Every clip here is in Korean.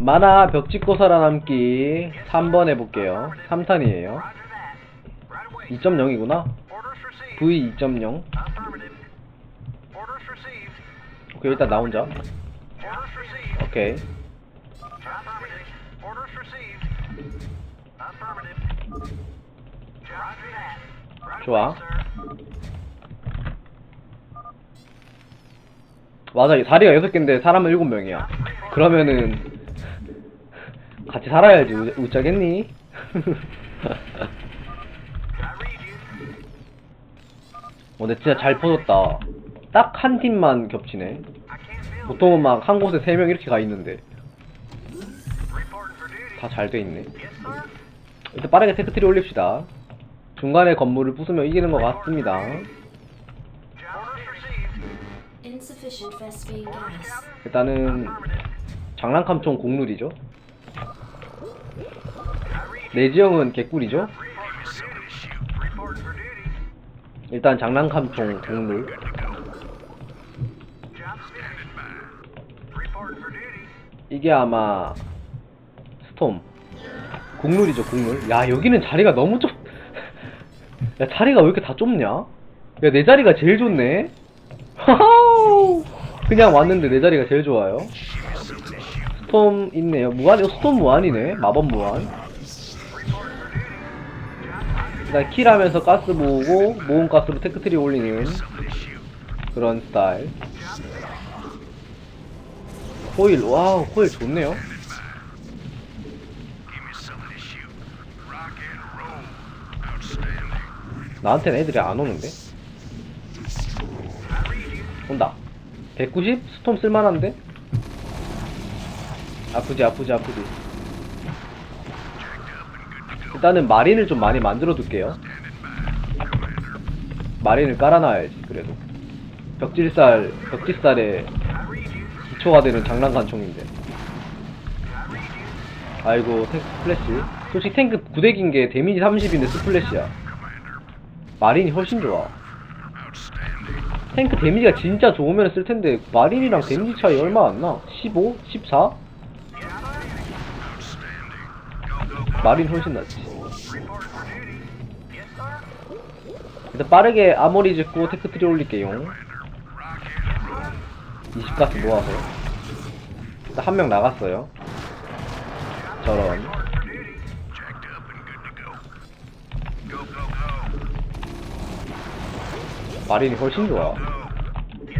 만화 벽 찍고 살아남기 3번 해볼게요. 3탄이에요. 2.0이구나. V 2.0. 오케이, 일단 나 혼자. 오케이. 좋아. 맞아, 이 다리가 6개인데 사람은 7명이야. 그러면은 같이 살아야지 우- 웃자겠니? 어, 근데 진짜 잘 퍼졌다. 딱 한 팀만 겹치네. 보통은 막 한 곳에 3명 이렇게 가 있는데 다 잘 돼 있네. 일단 빠르게 테크트리 올립시다. 중간에 건물을 부수면 이기는 것 같습니다. 일단은 장난감 총 공룰이죠. 내지형은 개꿀이죠. 일단 장난감총 공룰. 이게 아마 스톰 국룰이죠 국룰. 야 여기는 자리가 너무 좁. 야 자리가 왜 이렇게 다 좁냐? 야 내 자리가 제일 좋네. 그냥 왔는데 내 자리가 제일 좋아요. 스톰 있네요. 무한, 이거 스톰 무한이네. 마법 무한. 일단 킬하면서 가스 모으고 모은 가스로 테크트리 올리는 그런 스타일. 호일, 와우, 호일 좋네요. 나한테는 애들이 안 오는데? 온다. 190? 스톰 쓸만한데? 아프지, 아프지, 아프지. 일단은 마린을 좀 많이 만들어 둘게요. 마린을 깔아놔야지, 그래도. 벽질살, 벽질살에 기초가 되는 장난감 총인데. 아이고, 탱크 스플래시. 솔직히 탱크 구대기인 게 데미지 30인데 스플래시야. 마린이 훨씬 좋아. 탱크 데미지가 진짜 좋으면 쓸 텐데 마린이랑 데미지 차이 얼마 안 나? 15? 14? 마린 훨씬 낫지. 일단 빠르게 아모리 짓고 테크트리 올릴게요. 20가스 모아서. 일단 한 명 나갔어요. 저런. 마린이 훨씬 좋아.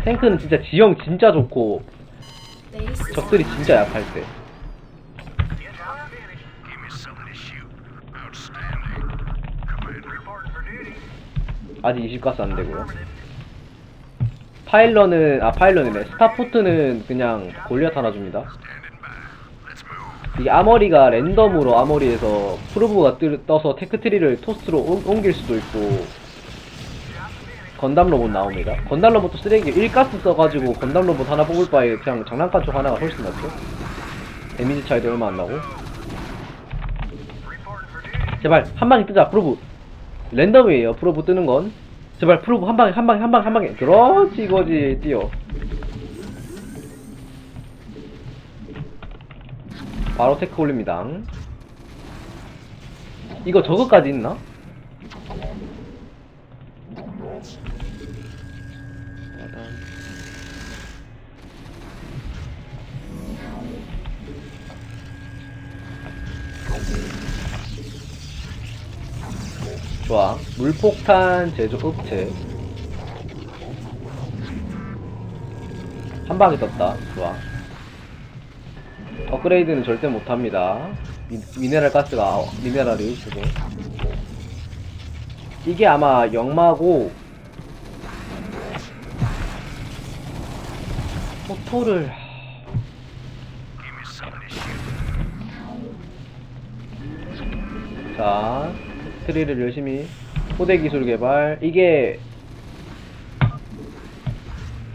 탱크는 진짜 지형 진짜 좋고 적들이 진짜 약할 때. 아직 20가스 안 되고요. 파일런은 아 파일런이네. 스타포트는 그냥 골리앗 하나 줍니다. 이게 아머리가 랜덤으로 아머리에서 프로브가 뜨, 떠서 테크트리를 토스트로 옮- 옮길 수도 있고 건담 로봇 나옵니다. 건담 로봇도 쓰레기 1가스 써가지고 건담 로봇 하나 뽑을 바에 그냥 장난감 쪽 하나가 훨씬 낫죠. 데미지 차이도 얼마 안 나고. 제발 한 방에 뜨자 프로브. 랜덤이에요 프로브 뜨는 건. 제발 프로브 한 방에 한 방에 한 방에 한 방에. 그렇지 이거지 뛰어. 바로 테크 올립니다. 이거 저거까지 있나? 좋아. 물폭탄 제조 업체. 한 방에 떴다. 좋아. 업그레이드는 절대 못합니다. 미, 미네랄 가스가 미네랄이 있어서. 이게 아마 영마고 포토를 자 트리를 열심히. 포대 기술 개발. 이게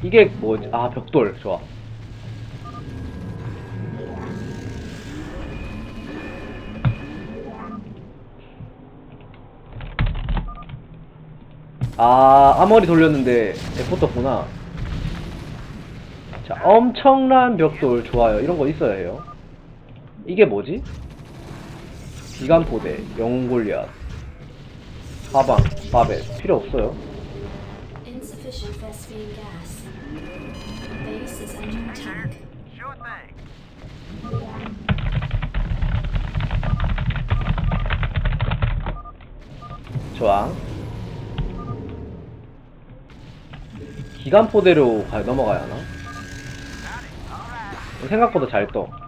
이게 뭐지? 아 벽돌. 좋아. 아 아머리 돌렸는데 대포 떴구나. 자 엄청난 벽돌. 좋아요. 이런 거 있어야 해요. 이게 뭐지? 기간포대, 영웅 골리앗, 사방, 바벨 필요 없어요. 좋아. 기간포대로 가, 넘어가야 하나? 생각보다 잘 떠.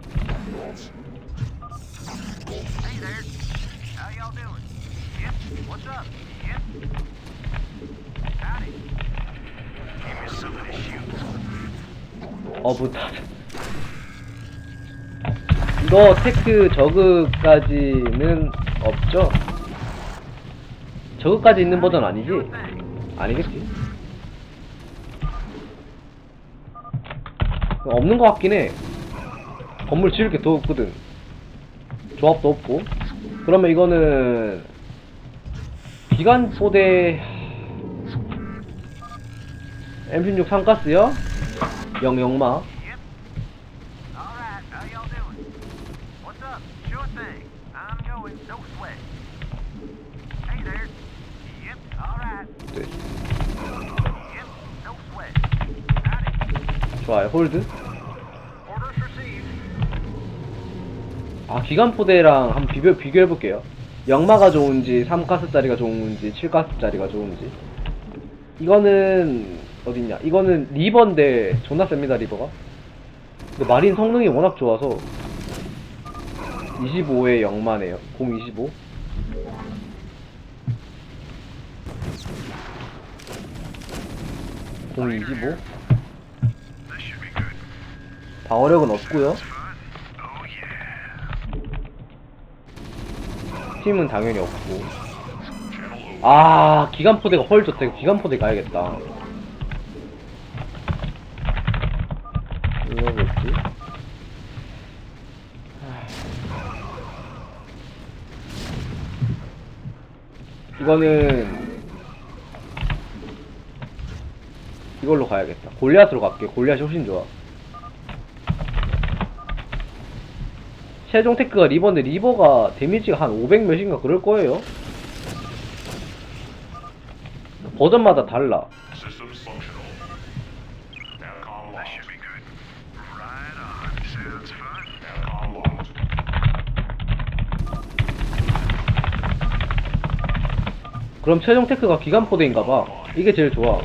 어, 뭐, 다. 이거 테크 저그까지는 없죠? 저그까지 있는 버전 아니지? 아니겠지? 없는 것 같긴 해. 건물 지을 게 더 없거든. 조합도 없고. 그러면 이거는 기관 포대 M16 삼가스요? 영영마. 네. 좋아요. 홀드. 아 기간포대랑 한번 비교, 비교해볼게요 영마가 좋은지 3가스짜리가 좋은지 7가스짜리가 좋은지 이거는 어딨냐? 이거는 리버인데 존나 셉니다 리버가. 근데 마린 성능이 워낙 좋아서 25에 영마네요. 025 025 This should be good. 방어력은 없고요. 팀은 당연히 없고. 아 기간포대가 헐 좋다. 이거 기간포대 가야겠다 이거 뭐지? 이거는 이걸로 가야겠다 골리앗으로 갈게 골리앗이 훨씬 좋아 최종 테크가 리버인데 리버가 데미지가 한 500 몇인가 그럴 거예요. 버전마다 달라. 그럼 최종 테크가 기간포대인가봐. 이게 제일 좋아.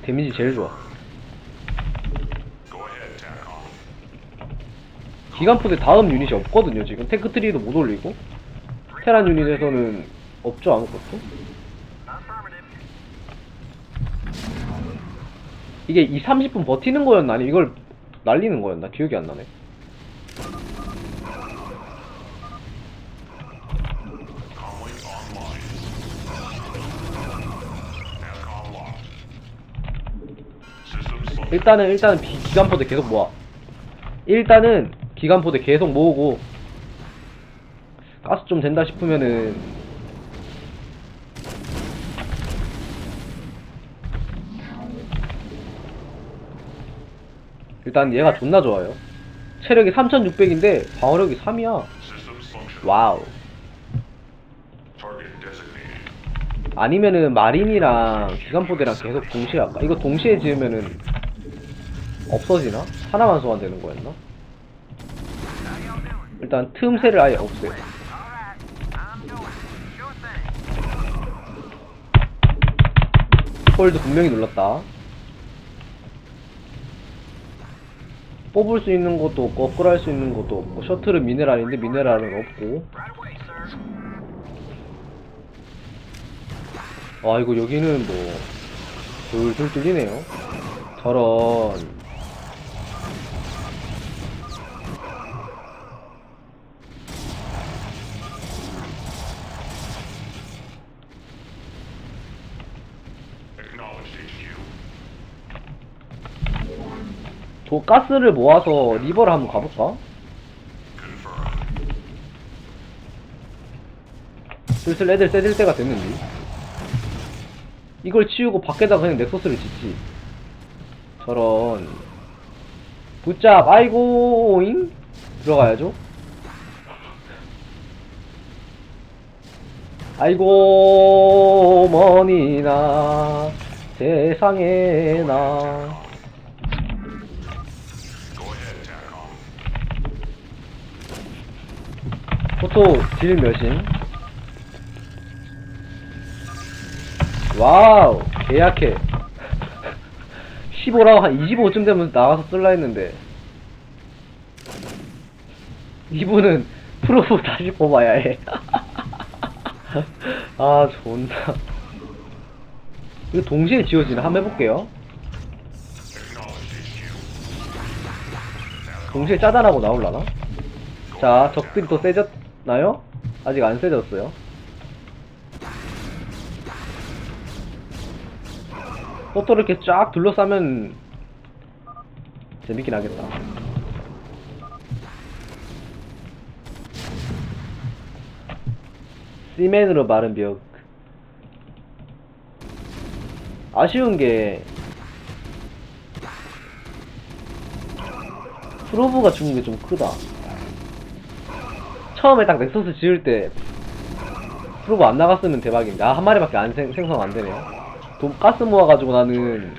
데미지 제일 좋아. 기간포대 다음 유닛이 없거든요, 지금. 테크트리도 못 올리고. 테란 유닛에서는 없죠, 아무것도. 이게 이 30분 버티는 거였나? 아니, 이걸 날리는 거였나? 기억이 안 나네. 일단은, 일단은 비, 기간포대 계속 모아. 일단은 기간포대 계속 모으고, 가스 좀 된다 싶으면은, 일단 얘가 존나 좋아요. 체력이 3600인데, 방어력이 3이야. Systems functional. 와우. 아니면은 마린이랑 기간포대랑 계속 동시에 할까? 이거 동시에 지으면은 없어지나? 하나만 소환되는 거였나? 일단 틈새를 아예 없애요. 홀드 분명히 눌렀다. 뽑을 수 있는 것도 없고 업그레이드 할수 있는 것도 없고 셔틀은 미네랄인데 미네랄은 없고. 아 이거 여기는 뭐 돌돌 뚫리네요 저런 가스를 모아서 리버를 한번 가볼까? 슬슬 애들 세질 때가 됐는데. 이걸 치우고 밖에다 그냥 넥서스를 짓지. 저런. 굿잡 아이고 잉? 들어가야죠. 아이고 머니나 세상에 나 포토 딜 몇인? 와우 개약해 15라고 한 25쯤 되면 나가서 쓸라 했는데 이분은 프로브 다시 뽑아야 해. 아 존나. 이거 동시에 지워지나 한번 해볼게요. 동시에 짜단하고 나올라나? 자, 적들이 또 세졌 나요? 아직 안 세졌어요. 포토를 이렇게 쫙 둘러싸면 재밌긴 하겠다. 시멘으로 마른 벽. 아쉬운 게 프로브가 죽은 게 좀 크다. 처음에 딱 넥서스 지을 때 프로브 안 나갔으면 대박인데 아, 한 마리밖에 안 생, 생성 안 되네요. 돈 가스 모아가지고 나는.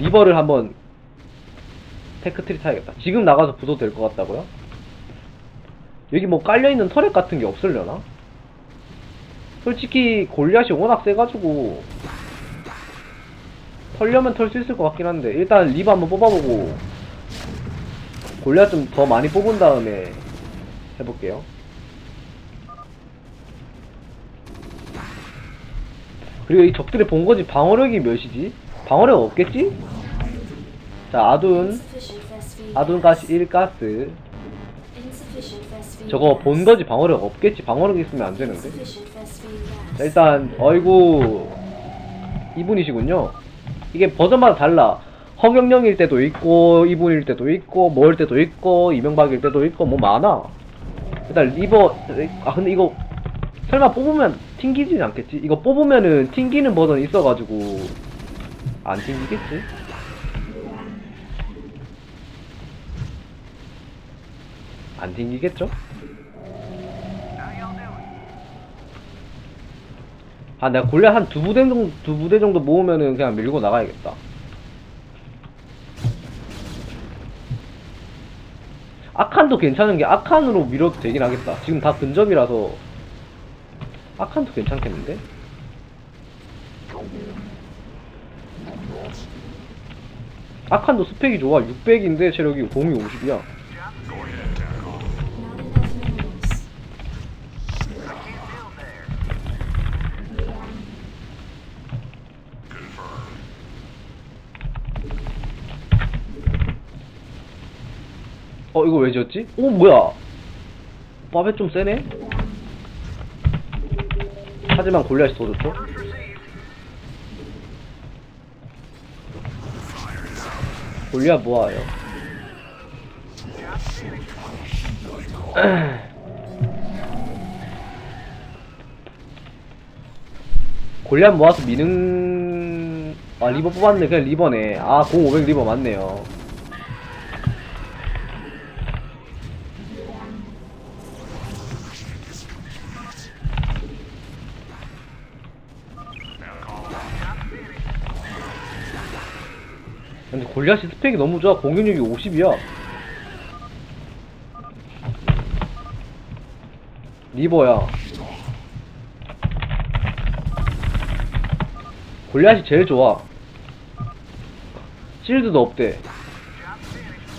리버를 한번 테크트리 타야겠다. 지금 나가서 부숴도 될 것 같다고요? 여기 뭐 깔려있는 터렛 같은 게 없으려나? 솔직히 골리앗이 워낙 세가지고 털려면 털 수 있을 것 같긴 한데 일단 리버 한번 뽑아보고 골리앗 좀 더 많이 뽑은 다음에 해볼게요. 그리고 이 적들의 본거지 방어력이 몇이지? 방어력 없겠지? 자, 아둔, 아둔. 가시 1가스. Insufficient Vespene 저거. 본거지 방어력 없겠지? 방어력 있으면 안 되는데? Insufficient Vespene gas. 자, 일단, 어이구, 이분이시군요. 이게 버전마다 달라. 허경영일 때도 있고, 이분일 때도 있고, 뭐일 때도 있고, 이명박일 때도 있고, 뭐 많아. 일단 리버, 아, 근데 이거, 설마 뽑으면 튕기진 않겠지? 이거 뽑으면은 튕기는 버전 있어가지고, 안 튕기겠지? 안 튕기겠죠? 아, 내가 골리앗 한두 부대 정도, 두 부대 정도 모으면은 그냥 밀고 나가야겠다. 아칸도 괜찮은 게 아칸으로 밀어도 되긴 하겠다. 지금 다 근접이라서 아칸도 괜찮겠는데? 아칸도 스펙이 좋아. 600인데 체력이 공이 50이야. 어, 이거 왜 지었지? 오, 뭐야? 밥에 좀 세네? 하지만 골리앗이 더 좋죠? 골리앗 finished. 골리앗 모아서 미는 아 리버 뽑았네 그냥 리버네 아 0500 리버 맞네요 골리앗이 스펙이 너무 좋아 공격력이 50이야 리버야 골리앗이 제일 좋아. 실드도 없대.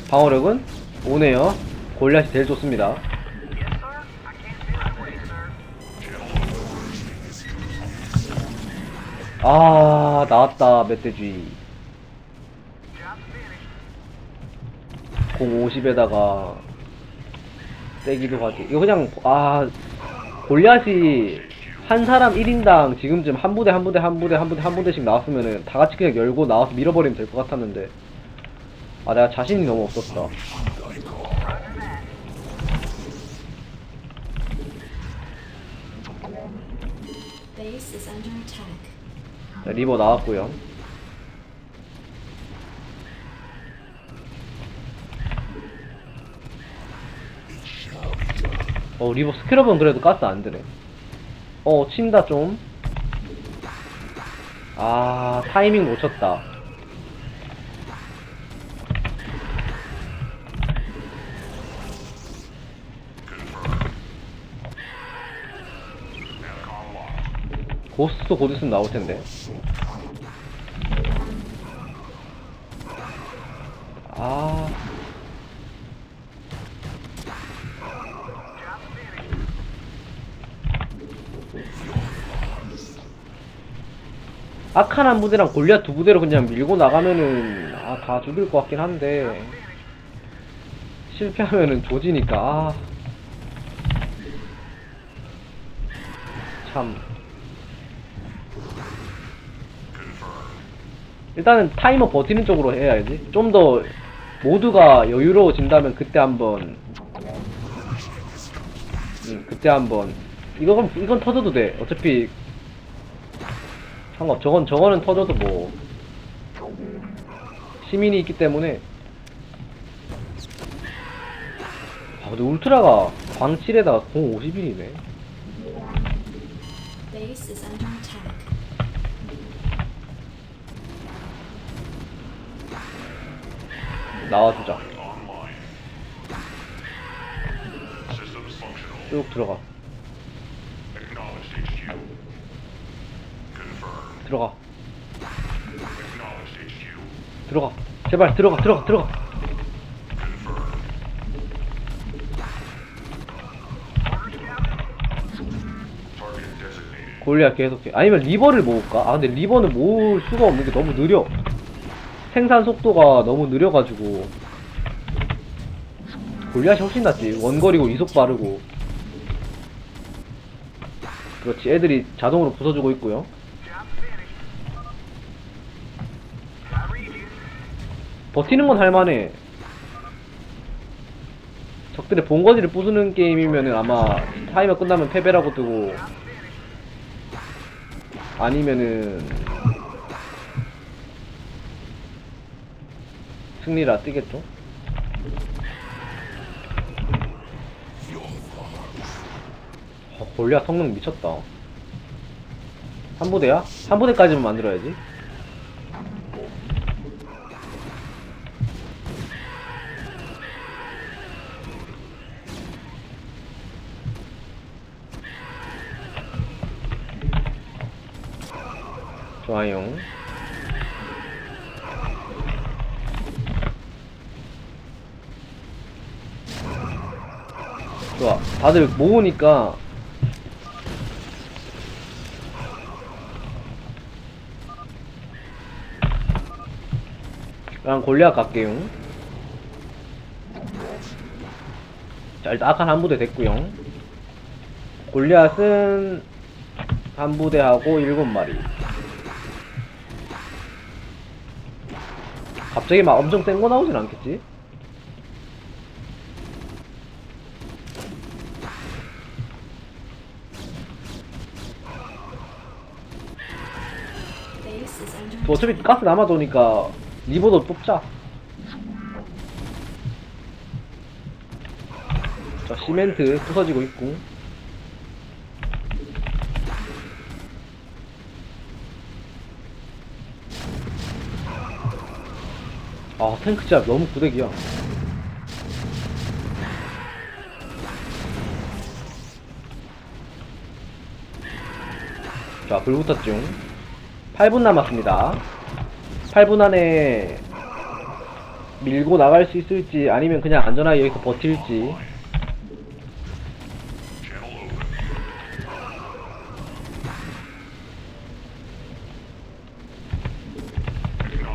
방어력은 오네요. 골리앗이 제일 좋습니다. 아 나왔다 멧돼지. 050에다가 세기도 하지. 이거 그냥 아 골리앗이 한 사람 1인당 지금쯤 한 부대 한 부대 한 부대 한 부대 한 부대씩 나왔으면은 다 같이 그냥 열고 나와서 밀어버리면 될 것 같았는데 아 내가 자신이 너무 없었다. 자, 리버 나왔고요. 어 리버 스크럽은 그래도 가스 안 드네. 어 친다 좀. 아 타이밍 놓쳤다. 고스트도 곧 있으면 나올 텐데 아 악한 한 부대랑 골리앗 두 부대로 그냥 밀고 나가면은 아 다 죽일 것 같긴 한데. 실패하면은 조지니까 아. 참. 일단은 타이머 버티는 쪽으로 해야지. 좀 더 모두가 여유로워진다면 그때 한번 음, 그때 한번. 이건 이건 터져도 돼. 어차피 상관 저건 저거는 터져도 뭐 시민이 있기 때문에 아 근데 울트라가 광칠에다가 공 51이네 Base is under attack. 나와주자. 쭉 들어가 들어가. 들어가. 제발 들어가 들어가 들어가. 골리앗 계속해. 아니면 리버를 모을까? 아 근데 리버는 모을 수가 없는 게 너무 느려. 생산 속도가 너무 느려가지고. 골리앗이 훨씬 낫지. 원거리고 이속 빠르고. 그렇지. 애들이 자동으로 부숴주고 있고요 버티는 건 할만해 적들의 본거지를 부수는 게임이면은 아마 타이머 끝나면 패배라고 뜨고 아니면은 승리라 뜨겠죠? 어, 골리앗 성능 미쳤다 한 부대야? 한 부대까지만 만들어야지 좋아요. 좋아. 다들 모으니까. 그냥 골리앗 갈게요. 자 일단 아칸 한 부대 됐고요. 골리앗은 한 부대하고 일곱 마리 갑자기 막 엄청 센 거 나오진 않겠지? 뭐 어차피 가스 남아도니까 리버도 뽑자 자 시멘트 부서지고 있고 아 탱크 진짜 너무 구대기야. 자 불 붙었죠. 8분 남았습니다. 8분 안에 밀고 나갈 수 있을지 아니면 그냥 안전하게 여기서 버틸지.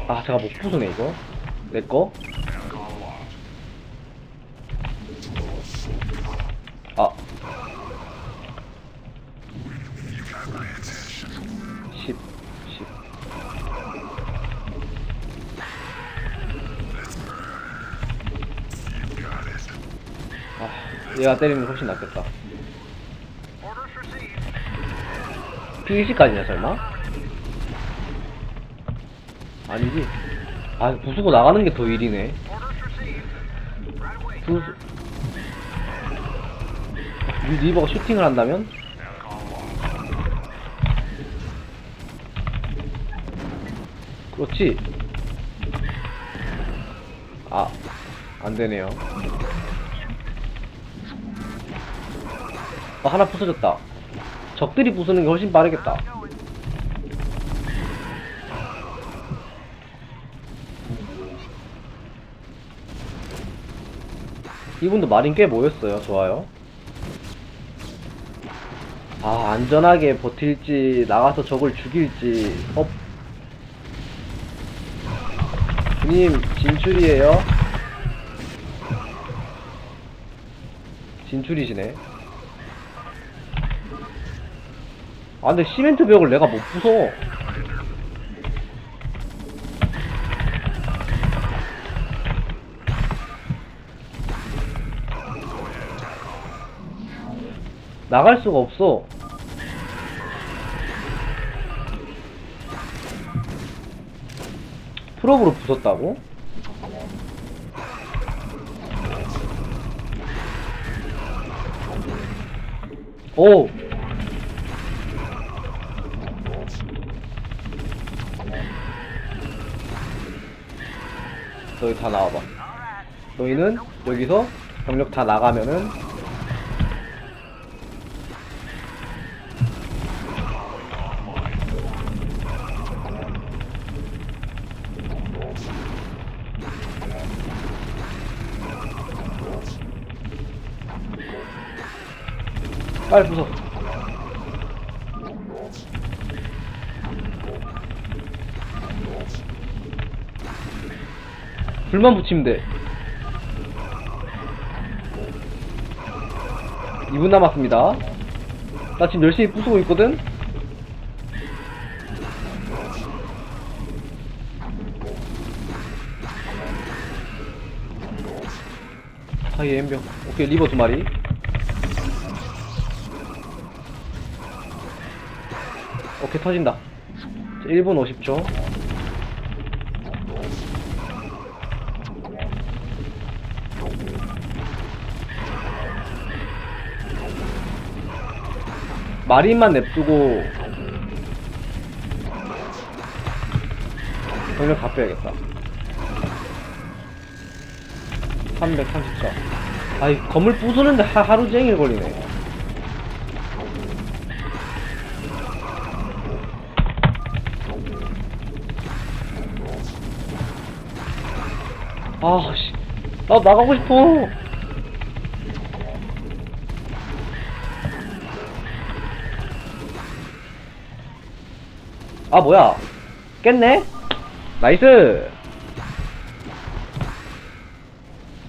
아 제가 못 부수네 이거 내꺼. 아 10, 10. 아, 얘가 때리는 게 훨씬 낫겠다. PVC까지냐, 설마? 아니지. 아, 부수고 나가는 게 더 일이네. 부수, 리- 리버가 슈팅을 한다면? 그렇지. 아, 안 되네요. 어, 하나 부서졌다. 적들이 부수는 게 훨씬 빠르겠다. 이분도 마린 꽤 모였어요. 좋아요. 아, 안전하게 버틸지, 나가서 적을 죽일지, 어? 주님, 진출이에요? 진출이시네. 아, 근데 시멘트 벽을 내가 못 부숴. 나갈 수가 없어. 프로브로 부쉈다고? 오! 너희 다 나와봐. 너희는 여기서 병력 다 나가면은 빨리 부숴. 불만 붙이면 돼. 2분 남았습니다. 나 지금 열심히 부수고 있거든? 하이 엠병. 오케이, 리버 두 마리. 오케이, 터진다. 자, 1분 50초. 마린만 냅두고 병력 다 빼야겠다 334 아이 건물 부수는데 하, 하루 종일 걸리네 아 씨 나 나가고 싶어. 아 뭐야? 깼네? 나이스